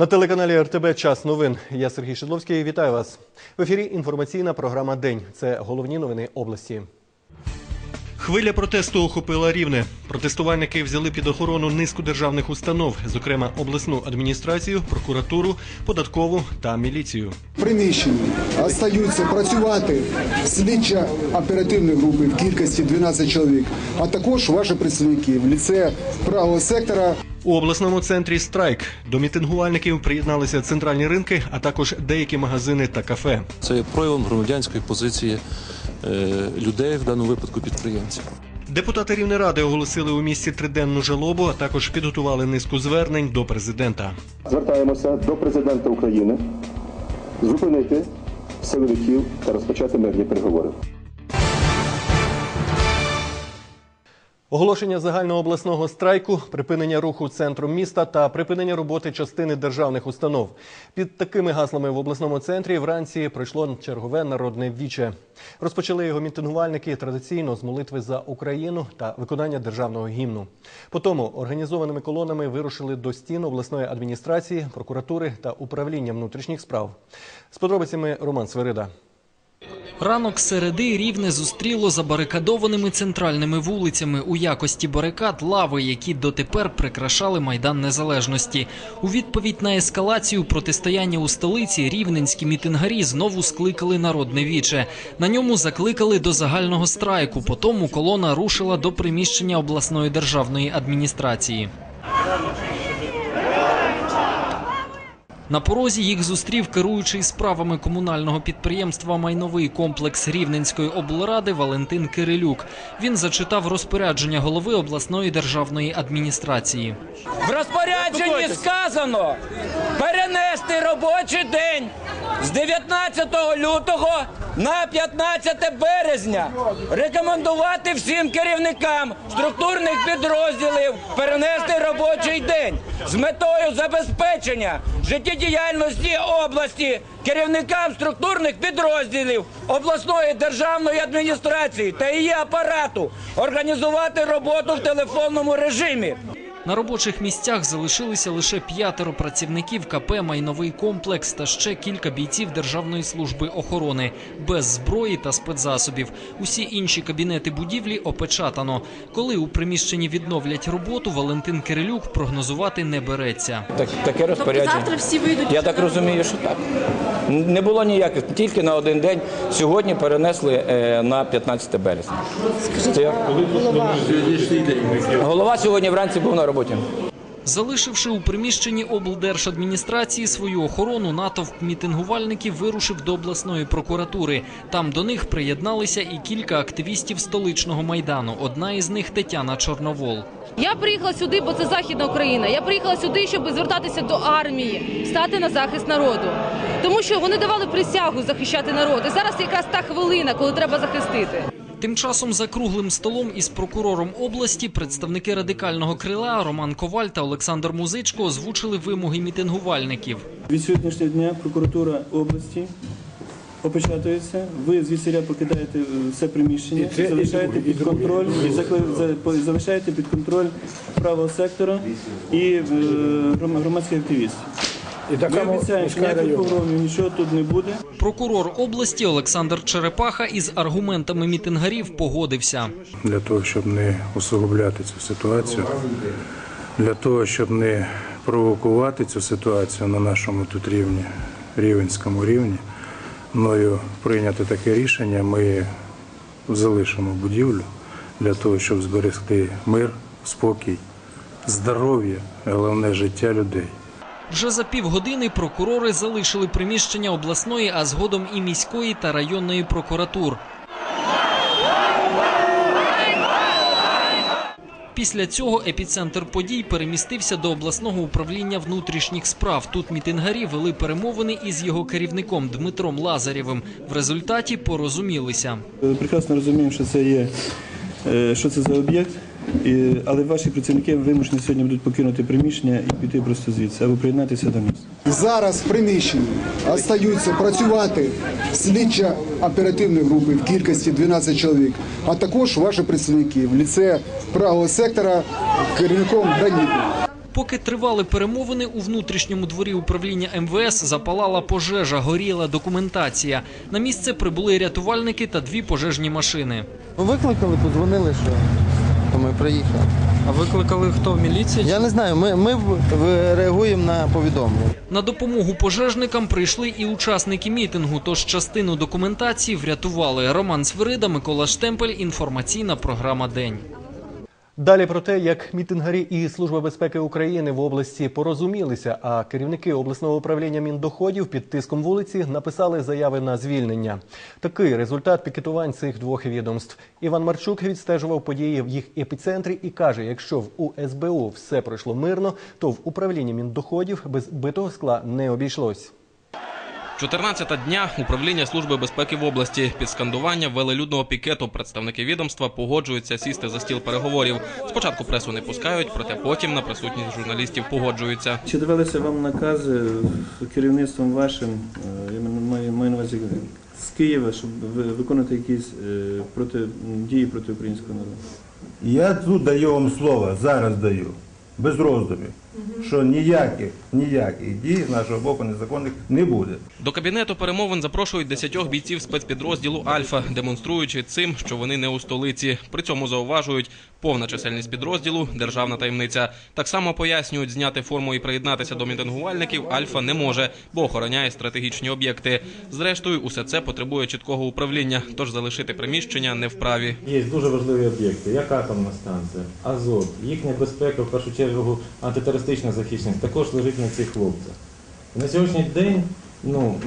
На телеканалі РТБ Час новин. Я Сергій Шедловський. Вітаю вас. В ефірі інформаційна програма День. Це головні новини області. Хвиля протесту охопила рівне. Протестувальники взяли під охорону низку державних установ, зокрема обласну адміністрацію, прокуратуру, податкову та міліцію. приміщенні остаються працювати слідча оперативні групи в кількості 12 чоловік, а також ваші представники в ліце правого сектора. У обласному центрі страйк до мітингувальників приєдналися центральні ринки, а також деякі магазини та кафе. Це є проявом громадянської позиції е, людей, в даному випадку підприємців. Депутати Рівнеради оголосили у місті триденну жалобу, а також підготували низку звернень до президента. Звертаємося до президента України зупинити силовиків та розпочати мирні переговори. Оголошення загальнообласного страйку, припинення руху центром міста та припинення роботи частини державних установ. Під такими гаслами в обласному центрі вранці пройшло чергове народне віче. Розпочали його мітингувальники традиційно з молитви за Україну та виконання державного гімну. Потім організованими колонами вирушили до стін обласної адміністрації, прокуратури та управління внутрішніх справ. З подробицями Роман Сверида. Ранок середи рівне зустріло забарикадованими центральними вулицями у якості барикад лави, які дотепер прикрашали майдан незалежності. У відповідь на ескалацію протистояння у столиці рівненські мітингарі знову скликали народне віче. На ньому закликали до загального страйку. Потім колона рушила до приміщення обласної державної адміністрації. На порозі їх зустрів керуючий справами комунального підприємства майновий комплекс Рівненської облради Валентин Кирилюк. Він зачитав розпорядження голови обласної державної адміністрації. В розпорядженні сказано перенести робочий день з 19 лютого на 15 березня. Рекомендувати всім керівникам структурних підрозділів перенести робочий день з метою забезпечення життєдіяльності області керівникам структурних підрозділів обласної державної адміністрації та її апарату організувати роботу в телефонному режимі. На робочих місцях залишилися лише п'ятеро працівників КП «Майновий комплекс» та ще кілька бійців Державної служби охорони без зброї та спецзасобів. Усі інші кабінети будівлі опечатано. Коли у приміщенні відновлять роботу, Валентин Кирилюк прогнозувати не береться. Так, таке розпорядження. завтра всі вийдуть Я так розумію, що так. Не було ніяких, тільки на один день. Сьогодні перенесли е, на 15 березня. Це як? Голова сьогодні вранці був на роботі. Залишивши у приміщенні облдержадміністрації свою охорону, натовп мітингувальників вирушив до обласної прокуратури. Там до них приєдналися і кілька активістів столичного майдану. Одна із них Тетяна Чорновол. Я приїхала сюди, бо це західна Україна. Я приїхала сюди, щоб звертатися до армії, стати на захист народу. Тому що вони давали присягу захищати народ. І зараз якраз та хвилина, коли треба захистити. Тим часом за круглим столом із прокурором області представники радикального крила Роман Коваль та Олександр Музичко озвучили вимоги мітингувальників. Від сьогоднішнього дня прокуратура області опечатується. Ви звідсіля покидаєте все приміщення, залишаєте під контроль і залишаєте під контроль правого сектора і е, громадських активістів. Ми обіцяємо, що ніяких погромів, нічого тут не буде. Прокурор області Олександр Черепаха із аргументами мітингарів погодився. для того, щоб не усугубляти цю ситуацію, для того, щоб не провокувати цю ситуацію на нашому тут рівні, рівенському рівні, мною прийняти таке рішення. Ми залишимо будівлю для того, щоб зберегти мир, спокій, здоров'я, головне життя людей. Вже за півгодини прокурори залишили приміщення обласної, а згодом і міської та районної прокуратур. Після цього епіцентр подій перемістився до обласного управління внутрішніх справ. Тут мітингарі вели перемовини із його керівником Дмитром Лазарєвим. В результаті порозумілися. Прекрасно розуміємо, що це є е, що це за об'єкт, і- але ваші працівники вимушені сьогодні будуть покинути приміщення і піти просто звідси або приєднатися до нас. Зараз в приміщенні остаються працювати слідча оперативні групи в кількості 12 чоловік, а також ваші представники в ліце правого сектора керівником Граніту. Поки тривали перемовини, у внутрішньому дворі управління МВС запалала пожежа, горіла документація. На місце прибули рятувальники та дві пожежні машини. Викликали, подзвонили, що ми приїхали. А викликали хто в міліції? Я не знаю, ми, ми реагуємо на повідомлення. На допомогу пожежникам прийшли і учасники мітингу, тож частину документації врятували. Роман Свирида, Микола Штемпель, інформаційна програма День. Далі про те, як мітингарі і Служба безпеки України в області порозумілися, а керівники обласного управління міндоходів під тиском вулиці написали заяви на звільнення. Такий результат пікетувань цих двох відомств. Іван Марчук відстежував події в їх епіцентрі і каже: якщо в УСБУ все пройшло мирно, то в управлінні міндоходів без битого скла не обійшлось. 14 дня управління Служби безпеки в області під скандування велелюдного пікету представники відомства погоджуються сісти за стіл переговорів. Спочатку пресу не пускають, проте потім на присутність журналістів погоджуються. Чи давалися вам накази керівництвом вашим, е, я маю, маю на увазі з Києва, щоб ви виконати якісь е, проти дії проти українського народу? Я тут даю вам слово, зараз даю, без роздумів, що ніяких, ніяких дій з нашого боку незаконних не буде. До кабінету перемовин запрошують десятьох бійців спецпідрозділу Альфа, демонструючи цим, що вони не у столиці. При цьому зауважують повна чисельність підрозділу, державна таємниця. Так само пояснюють, зняти форму і приєднатися до мітингувальників Альфа не може, бо охороняє стратегічні об'єкти. Зрештою, усе це потребує чіткого управління, тож залишити приміщення не вправі. Є дуже важливі об'єкти, як атомна станція, Азот, їхня безпека, в першу чергу антитерористична захищеність, також лежить на цих хлопцях. На сьогоднішній день ну,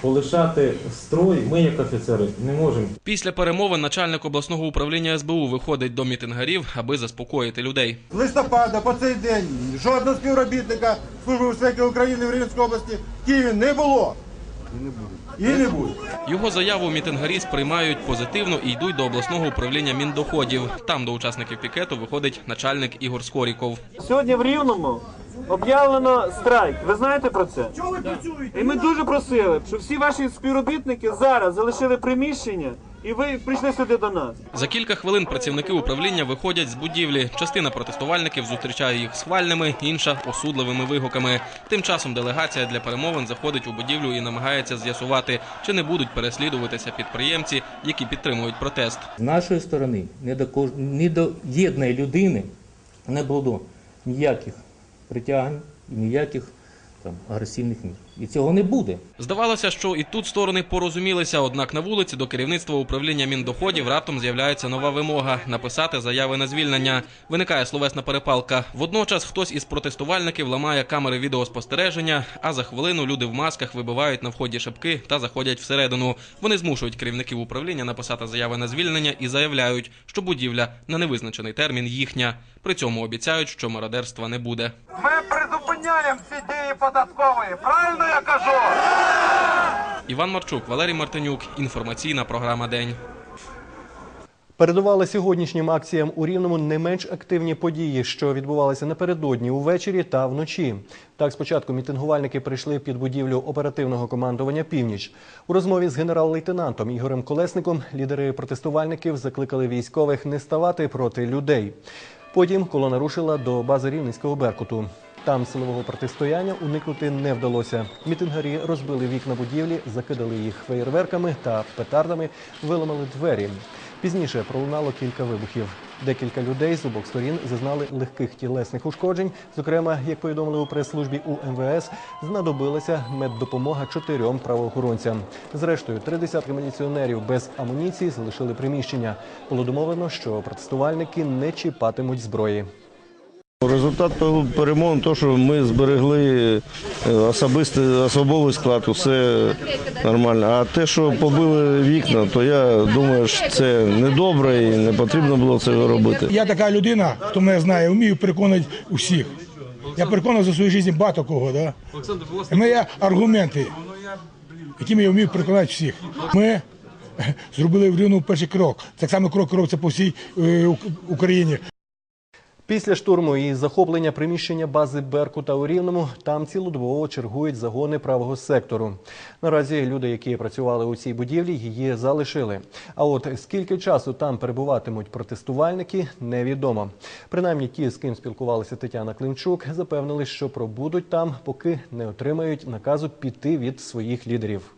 полишати строй ми, як офіцери, не можемо. Після перемовин начальник обласного управління СБУ виходить до мітингарів, аби заспокоїти людей. З листопада по цей день жодного співробітника Служби безпеки України в Рівненській області в Києві не було. І не буде. Його заяву мітингарі сприймають позитивно і йдуть до обласного управління міндоходів. Там до учасників пікету виходить начальник Ігор Скоріков. Сьогодні в Рівному об'явлено страйк. Ви знаєте про це? Чого ви працюєте? І ми дуже просили, щоб всі ваші співробітники зараз залишили приміщення і ви прийшли сюди до нас. За кілька хвилин працівники управління виходять з будівлі. Частина протестувальників зустрічає їх схвальними, інша осудливими вигуками. Тим часом делегація для перемовин заходить у будівлю і намагається з'ясувати, чи не будуть переслідуватися підприємці, які підтримують протест. З нашої сторони ні до, кож... ні до єдної людини не було ніяких притягань і ніяких там, агресивних мір. І цього не буде. Здавалося, що і тут сторони порозумілися, однак на вулиці до керівництва управління міндоходів раптом з'являється нова вимога написати заяви на звільнення. Виникає словесна перепалка. Водночас хтось із протестувальників ламає камери відеоспостереження, а за хвилину люди в масках вибивають на вході шибки та заходять всередину. Вони змушують керівників управління написати заяви на звільнення і заявляють, що будівля на невизначений термін їхня. При цьому обіцяють, що мародерства не буде. Ми призупиняємо всі дії податкової. Правильно я кажу? Іван Марчук, Валерій Мартинюк. Інформаційна програма День. Передували сьогоднішнім акціям у Рівному не менш активні події, що відбувалися напередодні увечері та вночі. Так, спочатку мітингувальники прийшли під будівлю оперативного командування Північ. У розмові з генерал-лейтенантом Ігорем Колесником лідери протестувальників закликали військових не ставати проти людей. Потім колона рушила до бази Рівненського Беркуту. Там силового протистояння уникнути не вдалося. Мітингарі розбили вікна будівлі, закидали їх феєрверками та петардами, виламали двері. Пізніше пролунало кілька вибухів. Декілька людей з обох сторін зазнали легких тілесних ушкоджень. Зокрема, як повідомили у прес-службі у МВС, знадобилася меддопомога чотирьом правоохоронцям. Зрештою, три десятки міліціонерів без амуніції залишили приміщення. Було домовлено, що протестувальники не чіпатимуть зброї. Результат перемовин, то, що ми зберегли е, особистий особовий склад, усе нормально. А те, що побили вікна, то я думаю, що це недобре і не потрібно було це робити. Я така людина, хто мене знає, вмію переконати усіх. Я переконав за свою життя багато кого. Да? У мене аргументи, якими я вмію переконати всіх. Ми зробили в Рівному перший крок. Так само крок робиться по всій е, Україні. Після штурму і захоплення приміщення бази Беркута у Рівному там цілодобово чергують загони правого сектору. Наразі люди, які працювали у цій будівлі, її залишили. А от скільки часу там перебуватимуть протестувальники, невідомо. Принаймні, ті, з ким спілкувалася Тетяна Климчук, запевнили, що пробудуть там, поки не отримають наказу піти від своїх лідерів.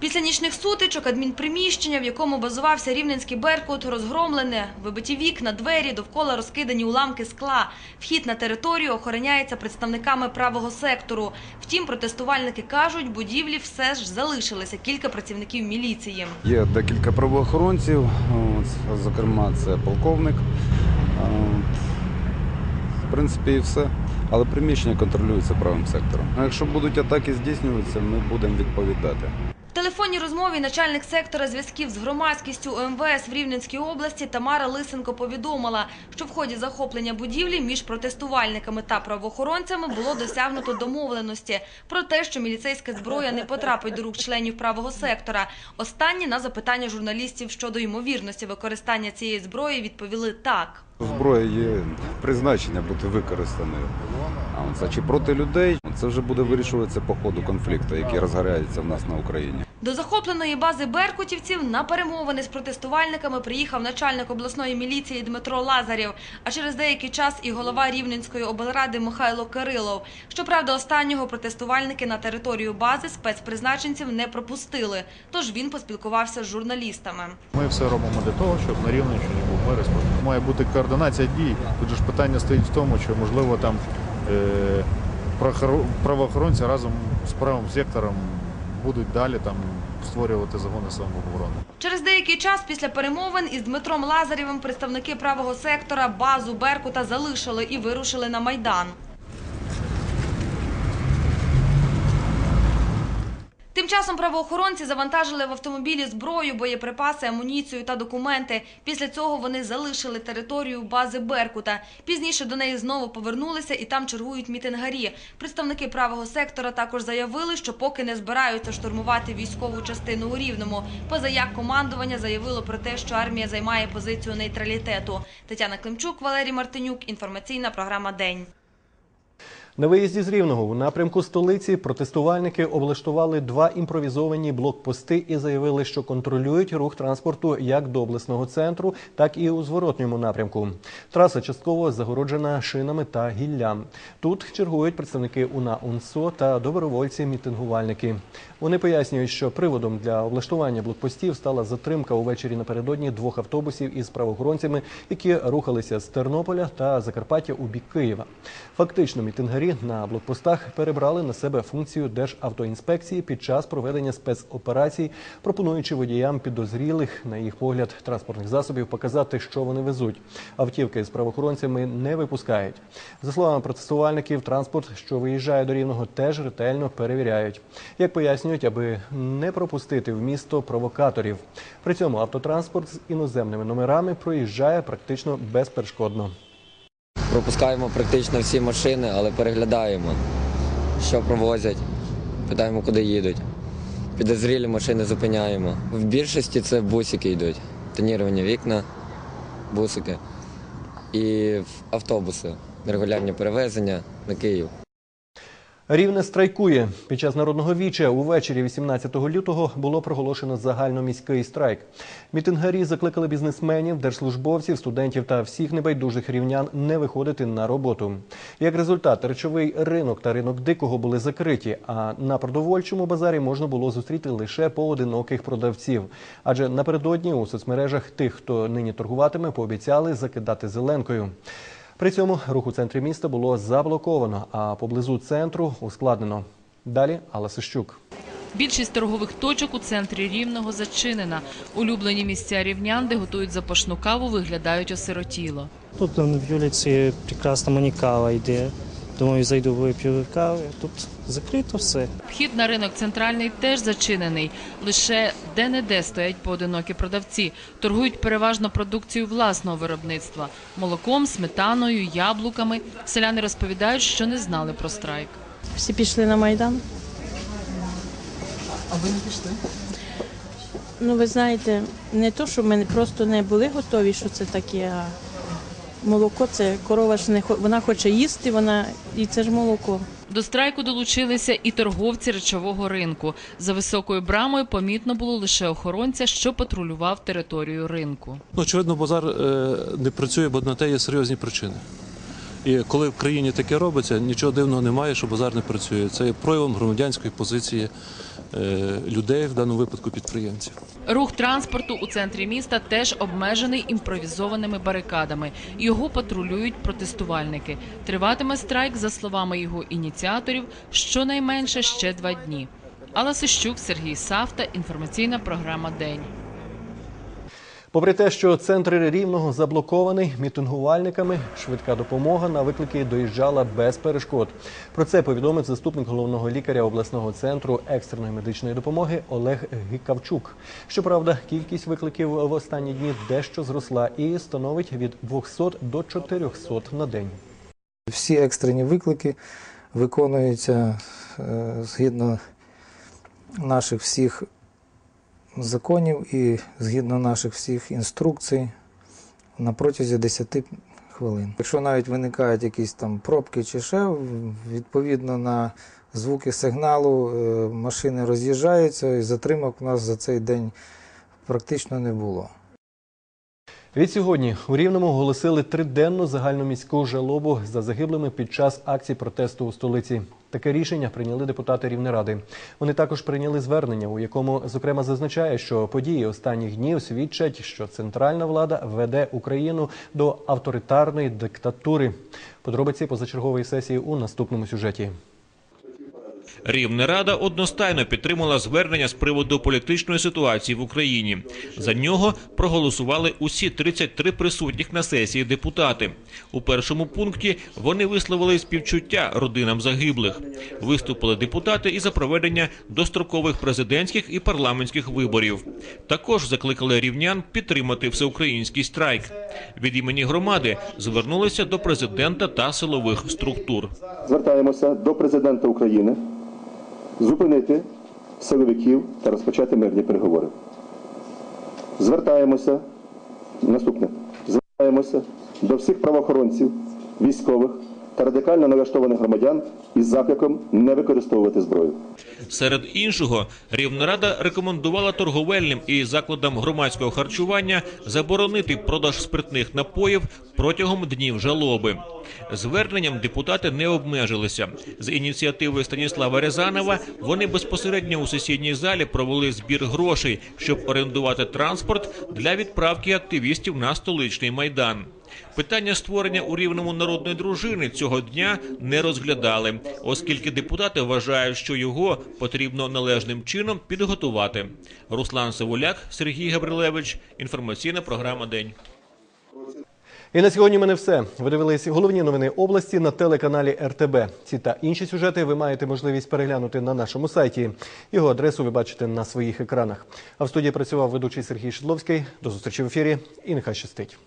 Після нічних сутичок адмінприміщення, в якому базувався рівненський Беркут, розгромлене, вибиті вікна, двері, довкола розкидані уламки скла. Вхід на територію охороняється представниками правого сектору. Втім, протестувальники кажуть, будівлі все ж залишилися кілька працівників міліції. Є декілька правоохоронців, зокрема, це полковник. В принципі, і все. Але приміщення контролюється правим сектором. Якщо будуть атаки здійснюватися, ми будемо відповідати. Телефонній розмові начальник сектора зв'язків з громадськістю УМВС в Рівненській області Тамара Лисенко повідомила, що в ході захоплення будівлі між протестувальниками та правоохоронцями було досягнуто домовленості про те, що міліцейська зброя не потрапить до рук членів правого сектора. Останні на запитання журналістів щодо ймовірності використання цієї зброї відповіли так. Зброя є призначення бути використаною. А це чи проти людей, це вже буде вирішуватися по ходу конфлікту, який розгорається в нас на Україні. До захопленої бази беркутівців на перемовини з протестувальниками приїхав начальник обласної міліції Дмитро Лазарєв, а через деякий час і голова Рівненської облради Михайло Кирилов. Щоправда, останнього протестувальники на територію бази спецпризначенців не пропустили, тож він поспілкувався з журналістами. Ми все робимо для того, щоб на Рівненщині був мир. Має бути координація дій. Тут ж питання стоїть в тому, що можливо там е, правоохоронці разом з правим сектором будуть далі там створювати загони самооборони. Через деякий час після перемовин із Дмитром Лазарєвим представники правого сектора базу Беркута залишили і вирушили на Майдан. Часом правоохоронці завантажили в автомобілі зброю, боєприпаси, амуніцію та документи. Після цього вони залишили територію бази Беркута. Пізніше до неї знову повернулися і там чергують мітингарі. Представники правого сектора також заявили, що поки не збираються штурмувати військову частину у Рівному. Позаяк командування заявило про те, що армія займає позицію нейтралітету. Тетяна Климчук, Валерій Мартинюк. Інформаційна програма День. На виїзді з Рівного у напрямку столиці протестувальники облаштували два імпровізовані блокпости і заявили, що контролюють рух транспорту як до обласного центру, так і у зворотньому напрямку. Траса частково загороджена шинами та гіллям. Тут чергують представники УНА УНСО та добровольці-мітингувальники. Вони пояснюють, що приводом для облаштування блокпостів стала затримка увечері напередодні двох автобусів із правоохоронцями, які рухалися з Тернополя та Закарпаття у бік Києва. Фактично, мітингарі на блокпостах перебрали на себе функцію Державтоінспекції під час проведення спецоперацій, пропонуючи водіям підозрілих, на їх погляд, транспортних засобів показати, що вони везуть. Автівки з правоохоронцями не випускають. За словами протестувальників, транспорт, що виїжджає до рівного, теж ретельно перевіряють. Як пояснюють, аби не пропустити в місто провокаторів. При цьому автотранспорт з іноземними номерами проїжджає практично безперешкодно. Пропускаємо практично всі машини, але переглядаємо, що провозять, питаємо, куди їдуть. Підозрілі машини зупиняємо. В більшості це бусики йдуть. Тоніровані вікна, бусики і автобуси, регулярні перевезення на Київ. Рівне страйкує. Під час народного віча увечері 18 лютого було проголошено загальноміський страйк. Мітингарі закликали бізнесменів, держслужбовців, студентів та всіх небайдужих рівнян не виходити на роботу. Як результат, речовий ринок та ринок дикого були закриті, а на продовольчому базарі можна було зустріти лише поодиноких продавців. Адже напередодні у соцмережах тих, хто нині торгуватиме, пообіцяли закидати зеленкою. При цьому рух у центрі міста було заблоковано, а поблизу центру ускладнено. Далі Алла Сищук. Більшість торгових точок у центрі Рівного зачинена. Улюблені місця рівнян, де готують запашну каву, виглядають осиротіло. Тут на вулиці прекрасна мені кава йде. Думаю, зайду вип'ю кави. Тут закрито все. Вхід на ринок центральний теж зачинений. Лише де-не-де стоять поодинокі продавці. Торгують переважно продукцією власного виробництва – молоком, сметаною, яблуками. Селяни розповідають, що не знали про страйк. Всі пішли на Майдан. А ви не пішли? Ну, ви знаєте, не то, що ми просто не були готові, що це таке, а Молоко це корова ж не хо- вона хоче їсти, вона і це ж молоко. До страйку долучилися і торговці речового ринку. За високою брамою помітно було лише охоронця, що патрулював територію ринку. Ну, очевидно, базар е, не працює, бо на те є серйозні причини. І коли в країні таке робиться, нічого дивного немає, що базар не працює. Це є проявом громадянської позиції людей, в даному випадку підприємців. Рух транспорту у центрі міста теж обмежений імпровізованими барикадами. Його патрулюють протестувальники. Триватиме страйк, за словами його ініціаторів, щонайменше ще два дні. Алла Сищук, Сергій Савта, інформаційна програма День. Попри те, що центр рівного заблокований мітингувальниками, швидка допомога на виклики доїжджала без перешкод. Про це повідомив заступник головного лікаря обласного центру екстреної медичної допомоги Олег Гікавчук. Щоправда, кількість викликів в останні дні дещо зросла і становить від 200 до 400 на день. Всі екстрені виклики виконуються е, згідно наших всіх законів і згідно наших всіх інструкцій на протязі 10 хвилин. Якщо навіть виникають якісь там пробки чи ще, відповідно на звуки сигналу е, машини роз'їжджаються і затримок у нас за цей день практично не було. Відсьогодні у Рівному оголосили триденну загальноміську жалобу за загиблими під час акцій протесту у столиці. Таке рішення прийняли депутати Рівнеради. Вони також прийняли звернення, у якому зокрема зазначає, що події останніх днів свідчать, що центральна влада веде Україну до авторитарної диктатури. Подробиці позачергової сесії у наступному сюжеті. Рівнерада одностайно підтримала звернення з приводу політичної ситуації в Україні. За нього проголосували усі 33 присутніх на сесії депутати. У першому пункті вони висловили співчуття родинам загиблих. Виступили депутати і за проведення дострокових президентських і парламентських виборів. Також закликали рівнян підтримати всеукраїнський страйк. Від імені громади звернулися до президента та силових структур. Звертаємося до президента України зупинити силовиків та розпочати мирні переговори. Звертаємося наступне. Звертаємося до всіх правоохоронців, військових та радикально налаштованих громадян із закликом не використовувати зброю. Серед іншого, Рівнерада рекомендувала торговельним і закладам громадського харчування заборонити продаж спиртних напоїв протягом днів жалоби. Зверненням депутати не обмежилися. З ініціативи Станіслава Рязанова вони безпосередньо у сесійній залі провели збір грошей, щоб орендувати транспорт для відправки активістів на столичний майдан. Питання створення у рівному народної дружини цього дня не розглядали, оскільки депутати вважають, що його потрібно належним чином підготувати. Руслан Савуляк, Сергій Габрилевич. Інформаційна програма День. І на сьогодні в мене все. Ви дивились головні новини області на телеканалі РТБ. Ці та інші сюжети ви маєте можливість переглянути на нашому сайті. Його адресу ви бачите на своїх екранах. А в студії працював ведучий Сергій Шидловський. До зустрічі в ефірі і нехай щастить.